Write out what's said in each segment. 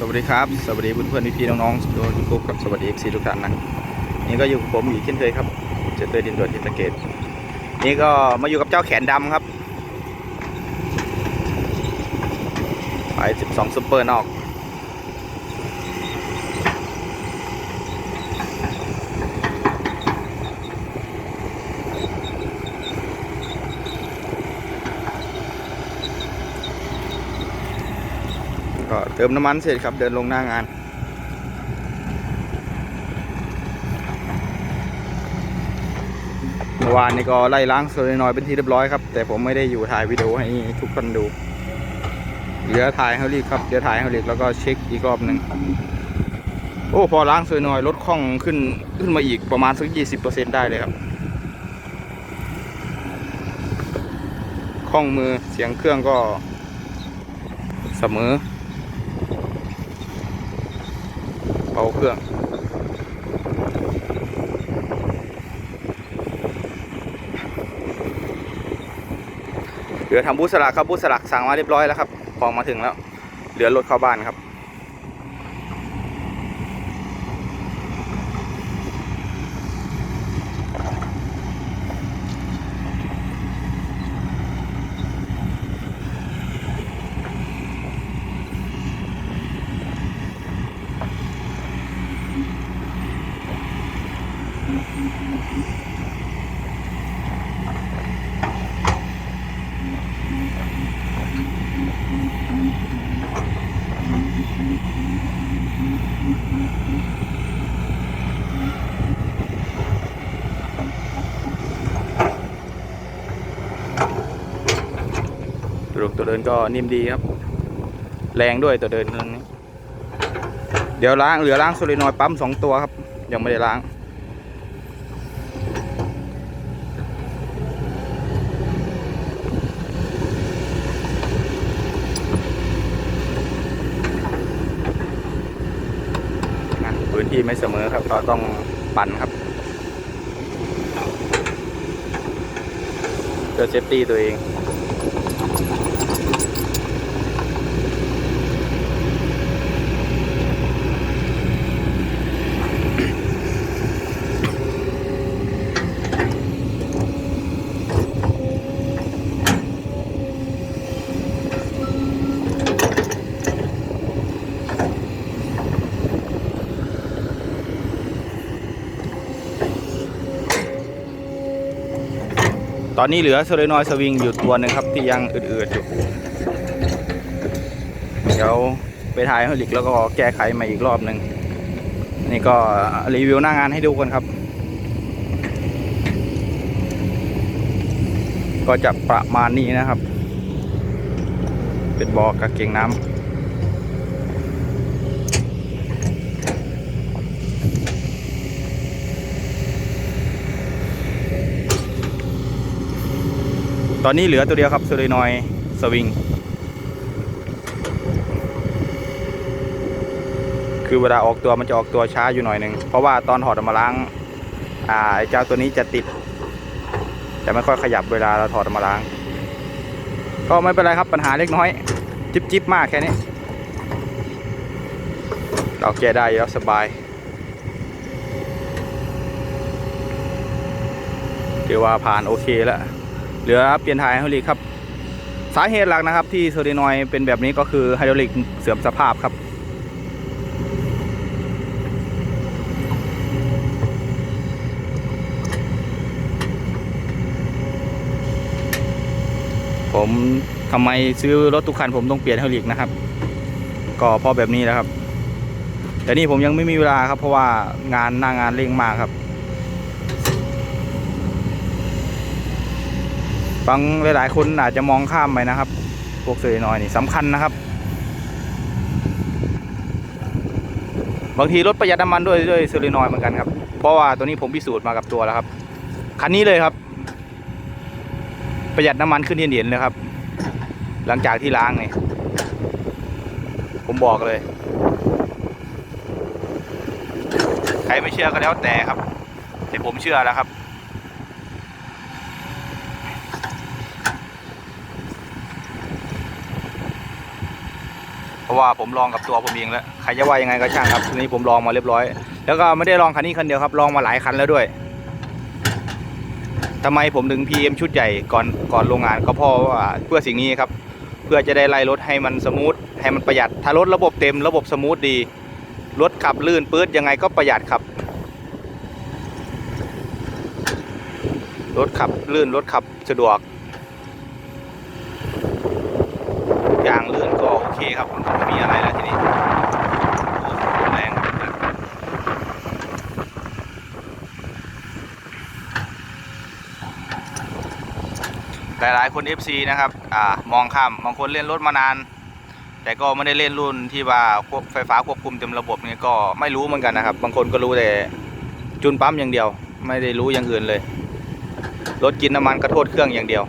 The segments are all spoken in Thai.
สวัสดีครับ สวัสดีเพื่อนๆพี่ๆน้องๆโดยทุกกับสวัสดีเอฟซีทุกท่านนะนี่ก็อยู่กับผมอีกเช่นเคยครับเจเตอร์ดินด่วจทิตะเกตนี่ก็มาอยู่กับเจ้าแขนดำครับไป12ซุปเปอร์นอก ก็เติมน้ำมันเสร็จครับเดินลงหน้างาน เมื่อวานนี้ก็ไล่ล้างโซลนอยด์เป็นที่เรียบร้อยครับ แต่ผมไม่ได้อยู่ถ่ายวิดีโอให้ทุกคนดู เหลือถ่ายให้รีบครับเหลือถ่ายให้รีบแล้วก็เช็คอีกรอบหนึ่งโอ้พอล้างโซลนอยด์ลดคล่องขึ้นขึ้นมาอีกประมาณสักยี่สิบเปอร์เซ็นได้เลยครับคล่องมือเสียงเครื่องก็เสมอ เบาเครื่องเหลือทำบูสลักครับบูสลักสั่งมาเรียบร้อยแล้วครับพอมาถึงแล้ว เหลือรถเข้าบ้านครับ ลูกตัวเดินก็นิ่มดีครับ แรงด้วยตัวเดินนี้ เดี๋ยวล้างเหลือล้างโซลินอยด์ปั๊มสองตัวครับ ยังไม่ได้ล้าง นะพื้น ที่ไม่เสมอครับก็ต้องปั่นครับเพื่อเซฟตี้ตัวเอง ตอนนี้เหลือโซเลนอยสวิงอยู่ตัวหนึ่งครับที่ยังอืดๆอยู่เดี๋ยวไปถ่ายให้ลิกแล้วก็แก้ไขมาอีกรอบหนึ่งนี่ก็รีวิวหน้างานให้ดูกันครับ ก็จะประมาณนี้นะครับ เป็นบอกระเกงน้ำ ตอนนี้เหลือตัวเดียวครับโซเลนอยสวิง คือเวลาออกตัวมันจะออกตัวช้าอยู่หน่อยหนึ่งเพราะว่าตอนถอดออกมาล้าง อ่าไอ้เจ้าตัวนี้จะติดจะไม่ค่อยขยับเวลาเราถอดออกมาล้าง ก็ไม่เป็นไรครับปัญหาเล็กน้อย จิบจิบมากแค่นี้ เราแก้ได้แล้วสบายถือว่าผ่านโอเคแล้ว เหลือเปลี่ยนถ่ายไฮดรอลิกครับ สาเหตุหลักนะครับ ที่โซลินอยเป็นแบบนี้ก็คือไฮดรอลิกเสื่อมสภาพครับ ผมทำไมซื้อรถทุกคันผมต้องเปลี่ยนไฮดรอลิกนะครับ ก็เพราะแบบนี้แหละครับ แต่นี่ผมยังไม่มีเวลาครับเพราะว่างานหน้างานเร่งมากครับ บางหลายๆคนอาจจะมองข้ามไปนะครับ พวกเซรีนอยนี่สำคัญนะครับ บางทีรถประหยัดน้ำมันด้วยด้วยเซรีนอยเหมือนกันครับ เพราะว่าตัวนี้ผมพิสูจน์มากับตัวแล้วครับ คันนี้เลยครับ ประหยัดน้ำมันขึ้นเห็นๆเลยครับ หลังจากที่ล้างนี่ ผมบอกเลยใครไม่เชื่อก็แล้วแต่ครับ แต่ผมเชื่อแล้วครับ เพราะว่าผมลองกับตัวผมเองแล้วใครจะว่ายังไงก็ช่างครับทีนี้ผมลองมาเรียบร้อย แล้วก็ไม่ได้ลองคันนี้คันเดียวครับลองมาหลายคันแล้วด้วยทำไมผมถึง PM ชุดใหญ่ก่อนก่อนโรงงานก็เพราะว่าเพื่อสิ่งนี้ครับ เพื่อจะได้ไล่รถให้มันสมูทให้มันประหยัด ถ้ารถระบบเต็มระบบสมูทดีรถขับลื่นปื๊ดยังไงก็ประหยัดครับรถขับลื่นรถขับสะดวกทุกอย่างลื่น เคครับมันก็ไม่มีอะไรแล้วทีนี้แรงหลายๆคน FC นะครับอ่ามองข้ามบางคนเล่นรถมานาน แต่ก็ไม่ได้เล่นรุ่นที่ว่าควบไฟฟ้าควบคุมเต็มระบบนี่ก็ไม่รู้เหมือนกันนะครับ บางคนก็รู้แต่จุนปั๊มอย่างเดียว ไม่ได้รู้อย่างอื่นเลยรถกินน้ำมันก็โทษเครื่องอย่างเดียว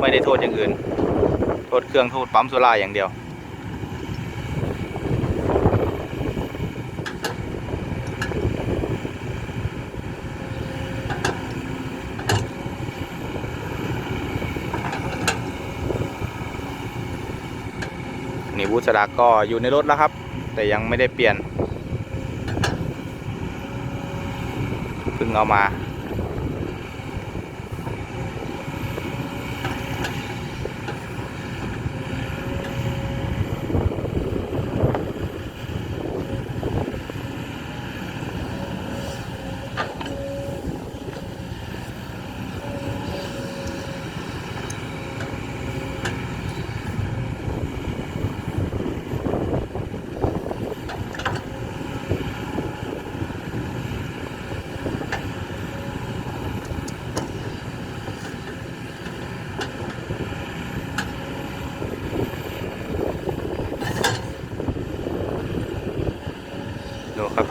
ไม่ได้โทษอย่างอื่น โทษเครื่องโทษปั๊มโซล่าอย่างเดียว นี่บูสลักก็อยู่ในรถแล้วครับ แต่ยังไม่ได้เปลี่ยนเพิ่งเอามา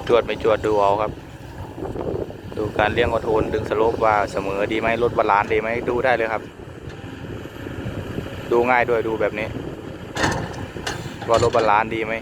จวดไม่จวดดูเอาครับ ดูการเลี้ยงคอนโทนดึงสโลปว่าเสมอดีไหมลดบาลานซ์ดีไหมดูได้เลยครับ ดูง่ายด้วยดูแบบนี้ว่าลดบาลานซ์ดีไหม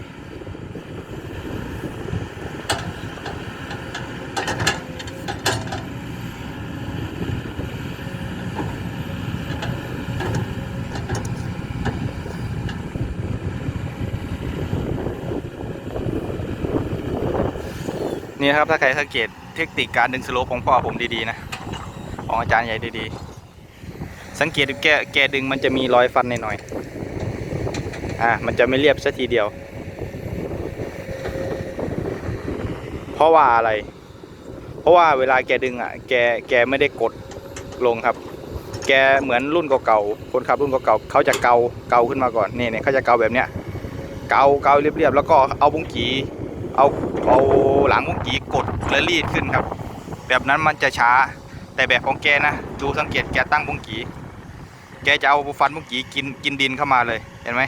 นี่ครับถ้าใครสังเกตเทคนิคการดึงสโลปของพ่อผมดีๆนะของอาจารย์ใหญ่ดีๆ สังเกตดูแกแกดึงมันจะมีรอยฟันหน่อยๆอ่ามันจะไม่เรียบสัทีเดียว เพราะว่าอะไร เพราะว่าเวลาแกดึงอะ แกแกไม่ได้กดลงครับ แกเหมือนรุ่นเก่าๆคนขับรุ่นเก่าๆเขาจะเกาเกาขึ้นมาก่อนนี่เนี่ยเขาจะเกาแบบเนี้ยเกาเกาเรียบๆแล้วก็เอาบุ้งกี เอาเอาหลังบุ้งกีกดและรีดขึ้นครับ แบบนั้นมันจะช้า แต่แบบของแกนะดูสังเกตแกตั้งบุ้งกีแกจะเอาฟันบุ้งกีกินกินดินเข้ามาเลยเห็นไหม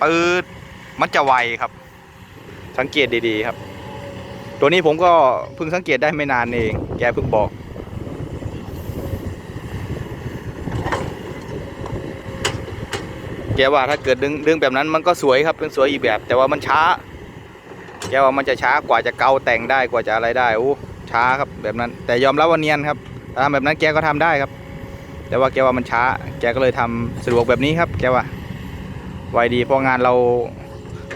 ปืดมันจะไวครับ สังเกตดีๆครับ ตัวนี้ผมก็เพิ่งสังเกตได้ไม่นานเอง แกเพิ่งบอกแกว่าถ้าเกิดดึงดึงแบบนั้นมันก็สวยครับเป็นสวยอีกแบบ แต่ว่ามันช้า แกว่ามันจะช้ากว่าจะเกาแต่งได้กว่าจะอะไรได้โอ้ช้าครับแบบนั้น แต่ยอมรับว่าเนียนครับถ้าทำแบบนั้นแกก็ทำได้ครับ แต่ว่าแกว่ามันช้า แกก็เลยทำสะดวกแบบนี้ครับ แกว่าไวดีเพราะงานเรา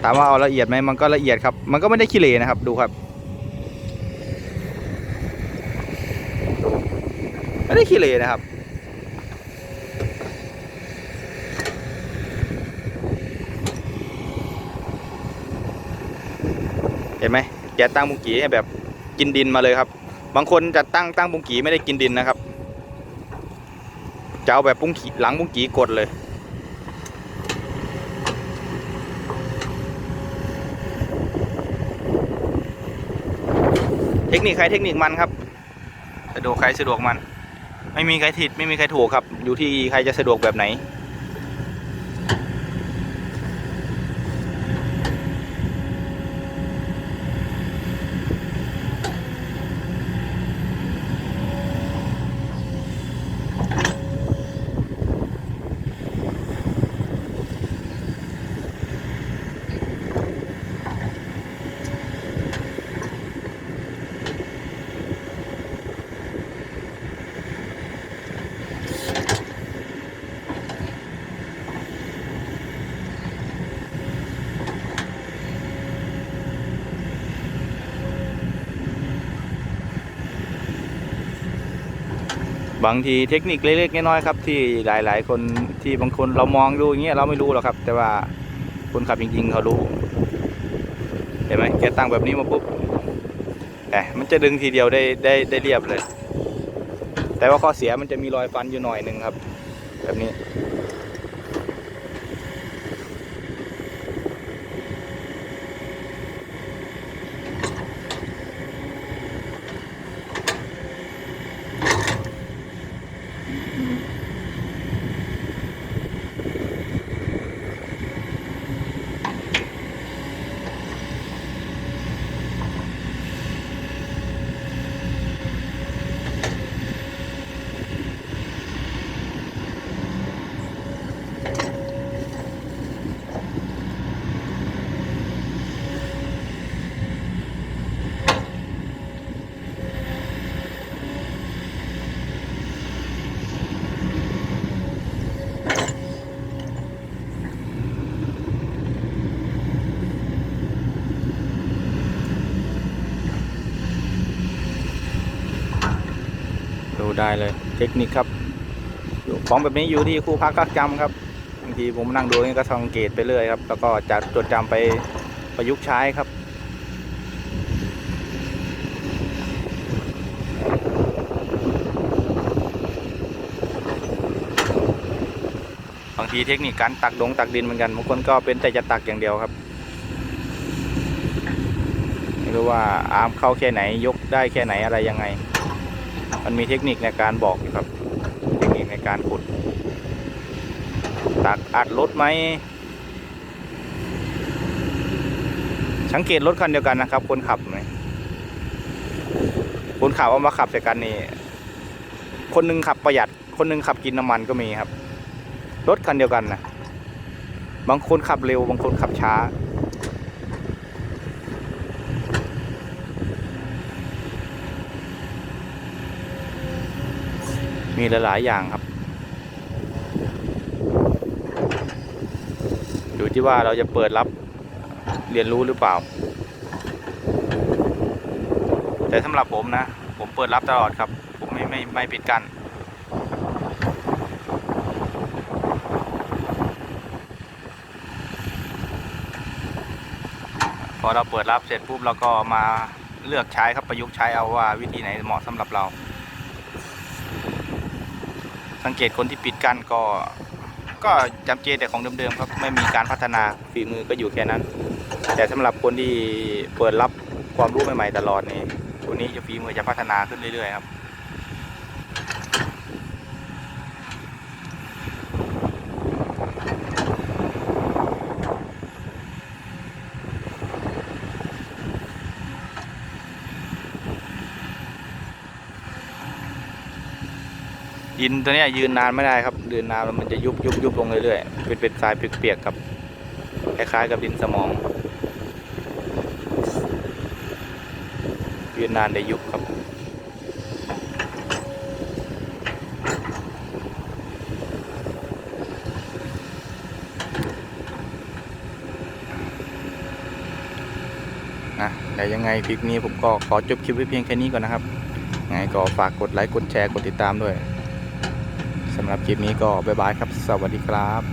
ถามว่าเอาละเอียดไหมมันก็ละเอียดครับ มันก็ไม่ได้ขี้เหร่นะครับดูครับไม่ได้ขี้เหร่นะครับ เห็นไหมแกตั้งบุงกีแบบกินดินมาเลยครับ บางคนจะตั้งตั้งบุงกีไม่ได้กินดินนะครับจะเอาแบบบุงกีหลังบุงกีกดเลยเทคนิคใครเทคนิคมันครับสะดวกใครสะดวกมัน ไม่มีใครผิดไม่มีใครถูกครับ อยู่ที่ใครจะสะดวกแบบไหน บางทีเทคนิคเล็กๆน้อยๆครับที่หลาย ๆ คนที่บางคนเรามองดูอย่างเงี้ยเราไม่รู้หรอกครับ แต่ว่าคนขับจริง ๆ เขารู้เห็นไหมแกตั้งแบบนี้มาปุ๊บแต่มันจะดึงทีเดียวได้ได้ได้เรียบเลย แต่ว่าข้อเสียมันจะมีรอยฟันอยู่หน่อยหนึ่งครับ แบบนี้ ได้เลยเทคนิคครับของแบบนี้อยู่ที่ครูพักกักจำครับบางทีผมนั่งดูนี่ก็สังเกตไปเรื่อยครับ แล้วก็จะจดจำไปประยุกต์ใช้ครับบางทีเทคนิคการตักดงตักดินเหมือนกันบางคนก็เป็นแต่จะตักอย่างเดียวครับไม่รู้ว่าอาร์มเข้าแค่ไหนยกได้แค่ไหนอะไรยังไง มันมีเทคนิคในการบอกอยู่ครับ เทคนิคในการขุด ตักอัดรถไหมสังเกตรถคันเดียวกันนะครับ คนขับไหมคนขับเอามาขับใส่กันนี่ คนหนึงขับประหยัด คนหนึงขับกินน้ำมันก็มีครับ รถคันเดียวกันนะ บางคนขับเร็ว บางคนขับช้า มีหลาย ๆ อย่างครับ อยู่ที่ว่าเราจะเปิดรับเรียนรู้หรือเปล่า แต่สำหรับผมนะ ผมเปิดรับตลอดครับ ผมไม่ไม่ไม่ปิดกั้นพอเราเปิดรับเสร็จปุ๊บเราก็มาเลือกใช้ครับประยุกต์ใช้เอาว่าวิธีไหนเหมาะสำหรับเรา สังเกตคนที่ปิดกั้นก็ ก็จำเจแต่ของเดิมๆครับไม่มีการพัฒนาฝีมือก็อยู่แค่นั้น แต่สำหรับคนที่เปิดรับความรู้ใหม่ๆตลอดนี่ตัวนี้จะฝีมือจะพัฒนาขึ้นเรื่อยๆครับ ยินตัวนี้ยืนนานไม่ได้ครับยืนนานแล้วมันจะยุบยุบยุบลงเรื่อยๆเป็นเป็นทรายเปียกๆครับคล้ายๆกับดินสมอง ยืนนานได้ยุบครับ นะแต่ยังไงคลิปนี้ผมก็ขอจบคลิปไว้เพียงแค่นี้ก่อนนะครับไงก็ฝากกดไลค์ กดแชร์ กดติดตามด้วย สำหรับคลิปนี้ก็บ๊ายบายครับ สวัสดีครับ